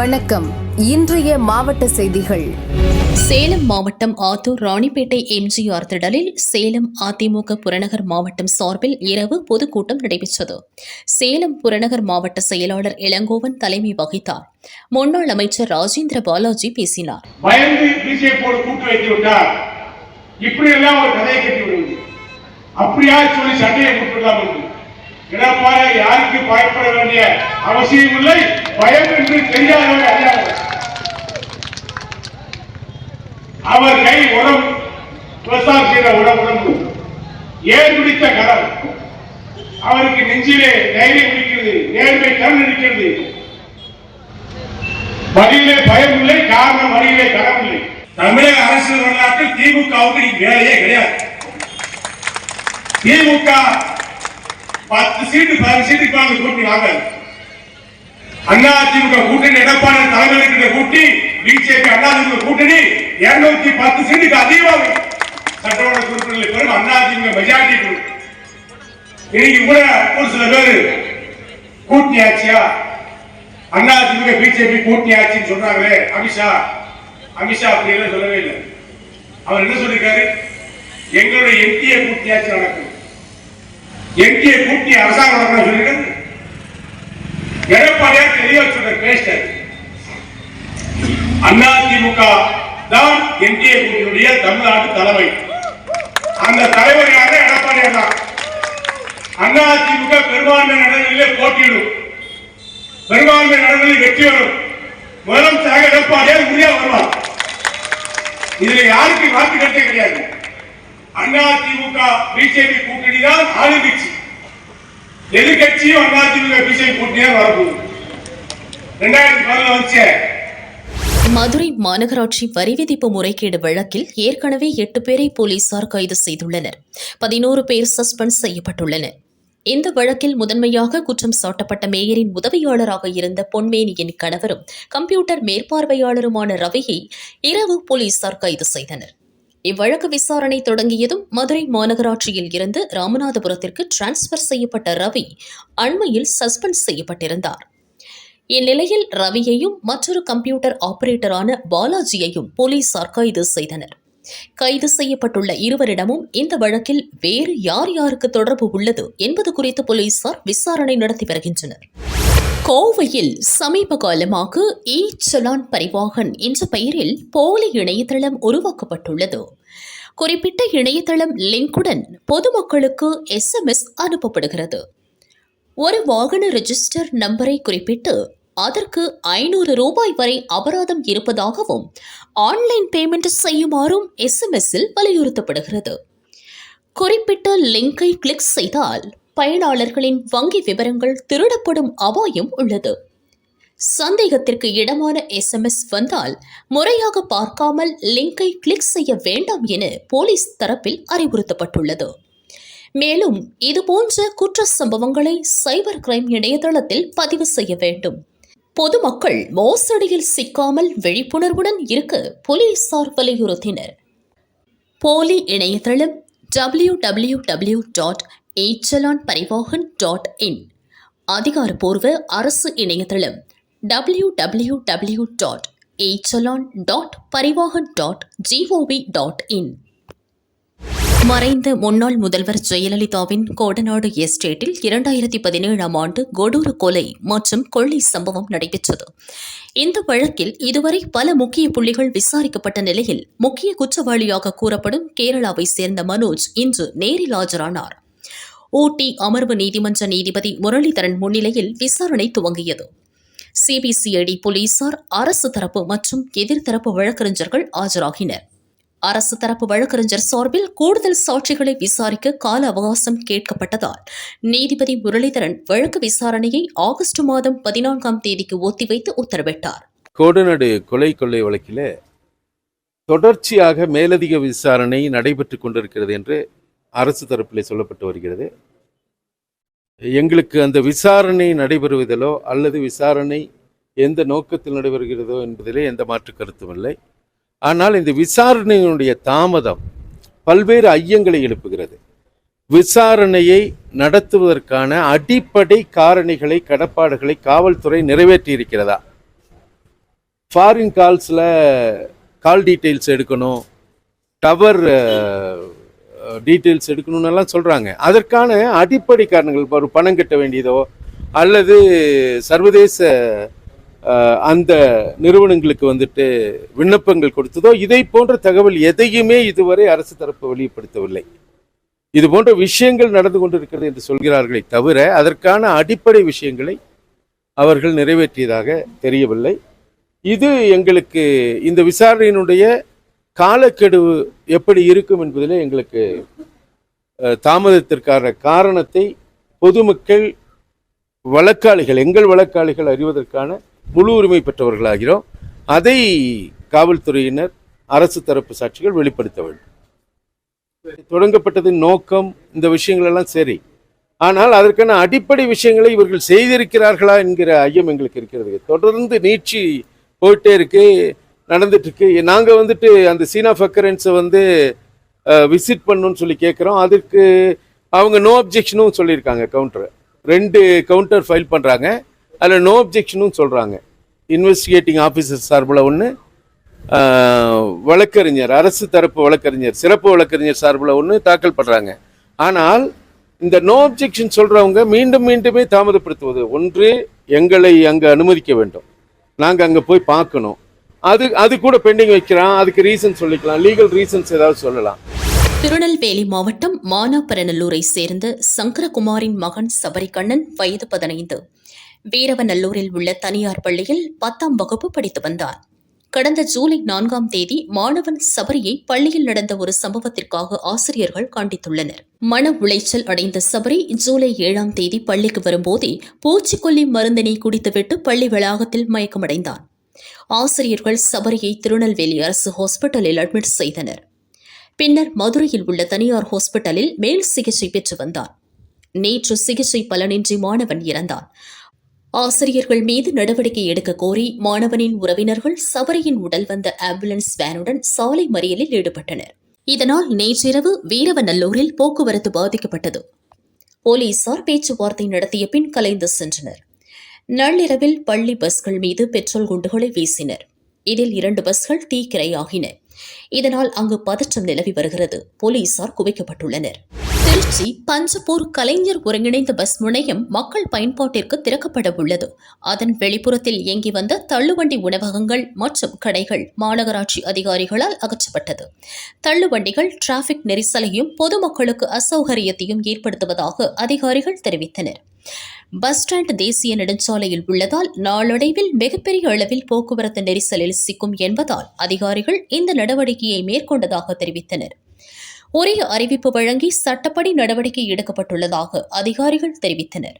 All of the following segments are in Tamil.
வணக்கம். இன்றைய மாவட்ட செய்திகள். சேலம் மாவட்டம் ஆத்தூர் ராணிப்பேட்டை எம்ஜிஆர் திடலில் சேலம் அதிமுக புறநகர் மாவட்டம் சார்பில் இரவு பொதுக்கூட்டம் நடைபெற்றது. சேலம் புறநகர் மாவட்ட செயலாளர் இளங்கோவன் தலைமை வகித்தார். முன்னாள் அமைச்சர் ராஜேந்திர பாலாஜி பேசினார். இப்படி எல்லாம் ஒரு கதையை கட்டி விடுவது அப்படியா சொல்லி சண்டையை விட்டுவிடலாம் யாருக்கு பயப்பட வேண்டிய அவசியம் இல்லை பயம் என்று தெரியாதவர் அறியாதவர் அவர் கை உடம் பிரசாத் செய்த உடம் உடம்பு ஏன் பிடித்த கடல். அவருக்கு நெஞ்சிலே தைரியம் இருக்கிறது நேர்மை கண் இருக்கிறது. வழியிலே பயம் இல்லை காரணம் வழியிலே கடன் இல்லை. தமிழக அரசியல் வரலாற்றில் திமுகவுக்கு வேலையே கிடையாது. திமுக பத்து சீட்டு பதினஞ்சு சீட்டுக்கு வாங்க கூட்டி வாங்க. அண்ணா திமுக கூட்டணி எடப்பாடி தலைமையில் கூட்டி பிஜேபி அண்ணா திமுக கூட்டணி இருநூத்தி பத்து சீட்டுக்கு அதிகமாக சட்டமன்ற உறுப்பினர்கள் பெரும் அண்ணா திமுக மெஜாரிட்டி இன்னைக்கு கூட ஒரு சில பேர் கூட்டணி ஆட்சியா? அண்ணா திமுக பிஜேபி கூட்டணி ஆட்சின்னு சொன்னாங்களே அமித்ஷா. அமித்ஷா அப்படி எல்லாம் சொல்லவே இல்லை. அவர் என்ன சொல்லியிருக்காரு? எங்களுடைய என்டிஏ கூட்டணி ஆட்சி நடக்கும். எங்கே கூட்டி அரசாங்கம் சொல்லிட்டு எடப்பாடியார் தெளிவா சொல்ற பேசிட்டாரு அண்ணா திமுக தான் என்டிஏ கூட்டணியுடைய தமிழ்நாட்டு தலைமை. அந்த தலைவர் யாரு? எடப்பாடியார் தான். அண்ணா திமுக பெரும்பான்மை இடங்களிலே போட்டியிடும். பெரும்பான்மை இடங்களில் வெற்றி வரும் முதலமைச்சராக எடப்பாடியார் உறுதியா வருவார். இதுல யாருக்கு வாக்கு கட்டே கிடையாது. அண்ணா திமுக பிஜேபி கூட்டணி தான் ஆளுங்கட்சி எதிர்கட்சியும் அதிமுக பிஜேபி கூட்டணி வரப்போகுது. ரெண்டாயிரத்தி பதினொன்று வந்துச்சு. மதுரை மாநகராட்சி வரி விதிப்பு முறைகேடு வழக்கில் ஏற்கனவே எட்டு பேரை போலீசார் கைது செய்துள்ளனர். பதினோரு பேர் சஸ்பெண்ட் செய்யப்பட்டுள்ளனர். இந்த வழக்கில் முதன்மையாக குற்றம் சாட்டப்பட்ட மேயரின் உதவியாளராக இருந்த பொன்மேனியின் கணவரும் கம்ப்யூட்டர் மேற்பார்வையாளருமான ரவியை இரவு போலீசார் கைது செய்தனர். இவ்வழக்கு விசாரணை தொடங்கியதும் மதுரை மாநகராட்சியில் இருந்து ராமநாதபுரத்திற்கு டிரான்ஸ்பர் செய்யப்பட்ட ரவி அண்மையில் சஸ்பெண்ட் செய்யப்பட்டிருந்தார். இந்நிலையில் ரவியையும் மற்றொரு கம்ப்யூட்டர் ஆபரேட்டரான பாலாஜியையும் போலீசார் கைது செய்தனர். கைது செய்யப்பட்டுள்ள இருவரிடமும் இந்த வழக்கில் வேறு யார் யாருக்கு தொடர்பு உள்ளது என்பது குறித்து போலீசார் விசாரணை நடத்தி வருகின்றனர். கோவையில் சமீப காலமாக இ சலான் பரிவாகன் என்ற பெயரில் போலி இணையதளம் உருவாக்கப்பட்டுள்ளது. குறிப்பிட்ட இணையதளம் லிங்குடன் பொதுமக்களுக்கு எஸ்எம்எஸ் அனுப்பப்படுகிறது. ஒரு வாகன ரெஜிஸ்டர் நம்பரை குறிப்பிட்டு அதற்கு ஐநூறு ரூபாய் வரை அபராதம் இருப்பதாகவும் ஆன்லைன் பேமெண்ட் செய்யுமாறும் எஸ்எம்எஸ்ஸில் வலியுறுத்தப்படுகிறது. குறிப்பிட்ட லிங்கை கிளிக் செய்தால் பயனாளர்களின் வங்கி விவரங்கள் திருடப்படும் அபாயம் உள்ளது. சந்தேகத்திற்கு இடமான எஸ்எம்எஸ் வந்தால் முறையாக பார்க்காமல் லிங்கை கிளிக் செய்ய வேண்டாம் என போலீஸ் தரப்பில் அறிவுறுத்தப்பட்டுள்ளது. மேலும் இதுபோன்ற குற்ற சம்பவங்களை சைபர் கிரைம் இணையதளத்தில் பதிவு செய்ய வேண்டும். பொதுமக்கள் மோசடியில் சிக்காமல் விழிப்புணர்வுடன் இருக்க போலீசார் வலியுறுத்தினர். போலி இணையதளம் W W W dot echallan Parivahan dot in அதிகாரப்பூர்வ அரசு இணையதளம் W W W dot echallan dot Parivahan dot GOV dot in மறைந்த முன்னாள் முதல்வர் ஜெயலலிதாவின் கோடநாடு எஸ்டேட்டில் இரண்டாயிரத்தி பதினேழாம் ஆண்டு கொடூர கொலை மற்றும் கொள்ளை சம்பவம் நடைபெற்றது. இந்த வழக்கில் இதுவரை பல முக்கிய புள்ளிகள் விசாரிக்கப்பட்ட நிலையில் முக்கிய குற்றவாளியாக கூறப்படும் கேரளாவை சேர்ந்த மனோஜ் இன்று நேரில் ஆஜரானார். ஊட்டி அமர்வு நீதிமன்ற நீதிபதி முரளிதரன் முன்னிலையில் விசாரணை துவங்கியது. சிபிசிஐடி போலீசார் அரசு தரப்பு மற்றும் எதிர்த்தரப்பு வழக்கறிஞர்கள் ஆஜராகினர். அரசு தரப்பு வழக்கறிஞர் சார்பில் கூடுதல் சாட்சிகளை விசாரிக்க கால அவகாசம் கேட்கப்பட்டதால் நீதிபதி முரளிதரன் வழக்கு விசாரணையை ஆகஸ்ட் மாதம் பதினான்காம் தேதிக்கு ஒத்திவைத்து உத்தரவிட்டார். கோடநாடு கொலை கொள்ளை வழக்கில் தொடர்ச்சியாக மேலதிக விசாரணை நடைபெற்று கொண்டிருக்கிறது என்று அரசு தரப்பில் சொல்லப்பட்டு வருகிறது. எங்களுக்கு அந்த விசாரணை நடைபெறுவதிலோ அல்லது விசாரணை எந்த நோக்கத்தில் நடைபெறுகிறதோ என்பதிலே எந்த மாற்று கருத்தும் இல்லை. ஆனால் இந்த விசாரணையினுடைய தாமதம் பல்வேறு ஐயங்களை எழுப்புகிறது. விசாரணையை நடத்துவதற்கான அடிப்படை காரணிகளை கடப்பாடுகளை காவல்துறை நிறைவேற்றி இருக்கிறதா ஃபாரின் கால்ஸில் கால் டீட்டெயில்ஸ் எடுக்கணும். டவர் டீட்டெயில்ஸ் எடுக்கணும்னெல்லாம் சொல்கிறாங்க அதற்கான அடிப்படை காரணங்கள் ஒரு பணம் கட்ட வேண்டியதோ அல்லது சர்வதேச அந்த நிறுவனங்களுக்கு வந்துட்டு விண்ணப்பங்கள் கொடுத்ததோ இதை போன்ற தகவல் எதையுமே இதுவரை அரசு தரப்பு வெளிப்படுத்தவில்லை. இது போன்ற விஷயங்கள் நடந்து கொண்டிருக்கிறது என்று சொல்கிறார்களே தவிர அதற்கான அடிப்படை விஷயங்களை அவர்கள் நிறைவேற்றியதாக தெரியவில்லை. இது எங்களுக்கு இந்த விசாரணையினுடைய காலக்கெடுவு எப்படி இருக்கும் என்பதில் எங்களுக்கு தாமதத்திற்கான காரணத்தை பொதுமக்கள் வழக்காளிகள் எங்கள் வழக்காளிகள் அறிவதற்கான முழு உரிமை பெற்றவர்களாகிறோம். அதை காவல்துறையினர் அரசு தரப்பு சாட்சிகள் வெளிப்படுத்த வேண்டும். தொடங்கப்பட்டதின் நோக்கம் இந்த விஷயங்கள் எல்லாம் சரி. ஆனால் அதற்கான அடிப்படை விஷயங்களை இவர்கள் செய்திருக்கிறார்களா என்கிற ஐயம் எங்களுக்கு இருக்கிறது. தொடர்ந்து நீட்சி போயிட்டே இருக்கு. நடந்துட்டுருக்கு. நாங்கள் வந்துட்டு அந்த சீன் ஆஃப் அக்கரன்ஸை வந்து விசிட் பண்ணணும்னு சொல்லி கேட்குறோம் அதுக்கு அவங்க நோ அப்ஜெக்ஷனும் சொல்லியிருக்காங்க கவுண்டர் ரெண்டு கவுண்டர் ஃபைல் பண்ணுறாங்க அதில் நோ அப்ஜெக்ஷனும் சொல்கிறாங்க இன்வெஸ்டிகேட்டிங் ஆஃபீஸர் சார்பில் ஒன்று வழக்கறிஞர் அரசு தரப்பு வழக்கறிஞர் சிறப்பு வழக்கறிஞர் சார்பில் ஒன்று தாக்கல் பண்ணுறாங்க ஆனால் இந்த நோ அப்ஜெக்ஷன் சொல்கிறவங்க மீண்டும் மீண்டுமே தாமதப்படுத்துவது ஒன்று எங்களை அங்கே அனுமதிக்க வேண்டும். நாங்கள் அங்கே போய் பார்க்கணும். அது அது கூட பெண்டிங் வைக்கிறான். அதுக்கு ரீசன் சொல்லிக்கலாம். லீகல் ரீசன்ஸ் ஏதாவது சொல்லலாம். திருநெல்வேலி மாவட்டம் மானாபரநல்லூரை சேர்ந்த சங்கரகுமாரின் மகன் சபரிகண்ணன் வயது பதினைந்து. வீரவநல்லூரில் உள்ள தனியார் பள்ளியில் பத்தாம் வகுப்பு படித்து வந்தார். கடந்த ஜூலை நான்காம் தேதி மாணவன் சபரியை பள்ளியில் நடந்த ஒரு சம்பவத்திற்காக ஆசிரியர்கள் கண்டித்துள்ளனர் மன உளைச்சல் அடைந்த சபரி ஜூலை ஏழாம் தேதி பள்ளிக்கு வரும்போதே பூச்சிக்கொல்லி மருந்தினை குடித்துவிட்டு பள்ளி வளாகத்தில் மயக்கமடைந்தார் ஆசிரியர்கள் சபரியை திருநெல்வேலி அரசு ஹாஸ்பிட்டலில் அட்மிட் செய்தனர். பின்னர் மதுரையில் உள்ள தனியார் ஹாஸ்பிட்டலில் மேல் சிகிச்சை பெற்று வந்தார். நேற்று சிகிச்சை பலனின்றி மாணவன் இறந்தான். ஆசிரியர்கள் மீது நடவடிக்கை எடுக்க கோரி மாணவனின் உறவினர்கள் சபரியின் உடல் வந்த ஆம்புலன்ஸ் வேனுடன் சாலை மறியலில் ஈடுபட்டனர். இதனால் நேற்றிரவு வீரவநல்லூரில் போக்குவரத்து பாதிக்கப்பட்டது. போலீசார் பேச்சுவார்த்தை நடத்திய பின் கலைந்து சென்றனர். நள்ளிரவில் பள்ளி பஸ்கள் மீது பெட்ரோல் குண்டுகளை வீசினர். இதில் இரண்டு பஸ்கள் தீக்கிரையாகின. இதனால் அங்கு பதற்றம் நிலவி வருகிறது. போலீசார் குவிக்கப்பட்டுள்ளனர். திருச்சி பஞ்சப்பூர் கலைஞர் ஒருங்கிணைந்த பஸ் முனையம் மக்கள் பயன்பாட்டிற்கு திறக்கப்பட உள்ளது. அதன் வெளிப்புறத்தில் இயங்கி வந்த தள்ளுவண்டி உணவகங்கள் மற்றும் கடைகள் மாநகராட்சி அதிகாரிகளால் அகற்றப்பட்டது. தள்ளுவண்டிகள் டிராபிக் நெரிசலையும் பொதுமக்களுக்கு அசௌகரியத்தையும் ஏற்படுத்துவதாக அதிகாரிகள் தெரிவித்தனர். பஸ் ஸ்டாண்ட் தேசிய நெடுஞ்சாலையில் உள்ளதால் நாளடைவில் மிகப்பெரிய அளவில் போக்குவரத்து நெரிசலில் சிக்கும் என்பதால் அதிகாரிகள் இந்த நடவடிக்கையை மேற்கொண்டதாக தெரிவித்தனர். உரிய அறிவிப்பு வழங்கி சட்டப்படி நடவடிக்கை எடுக்கப்பட்டுள்ளதாக அதிகாரிகள் தெரிவித்தனர்.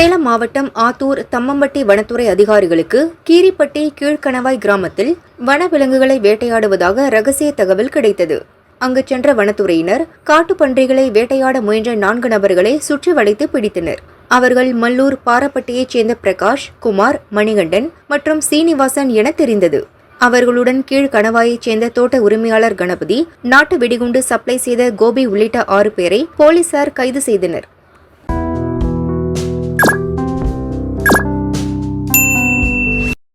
சேலம் மாவட்டம் ஆத்தூர் தம்மம்பட்டி வனத்துறை அதிகாரிகளுக்கு கீரிப்பட்டி கீழ்கணவாய் கிராமத்தில் வனவிலங்குகளை வேட்டையாடுவதாக ரகசிய தகவல் கிடைத்தது. அங்கு சென்ற வனத்துறையினர் காட்டுப்பன்றிகளை வேட்டையாட முயன்ற நான்கு நபர்களை சுற்றி வளைத்து பிடித்தனர். அவர்கள் மல்லூர் பாரப்பட்டியைச் சேர்ந்த பிரகாஷ் குமார் மணிகண்டன் மற்றும் சீனிவாசன் என தெரிந்தது. அவர்களுடன் கீழ்கணவாயைச் சேர்ந்த தோட்ட உரிமையாளர் கணபதி நாட்டு வெடிகுண்டு சப்ளை செய்த கோபி உள்ளிட்ட ஆறு பேரை போலீசார் கைது செய்தனர்.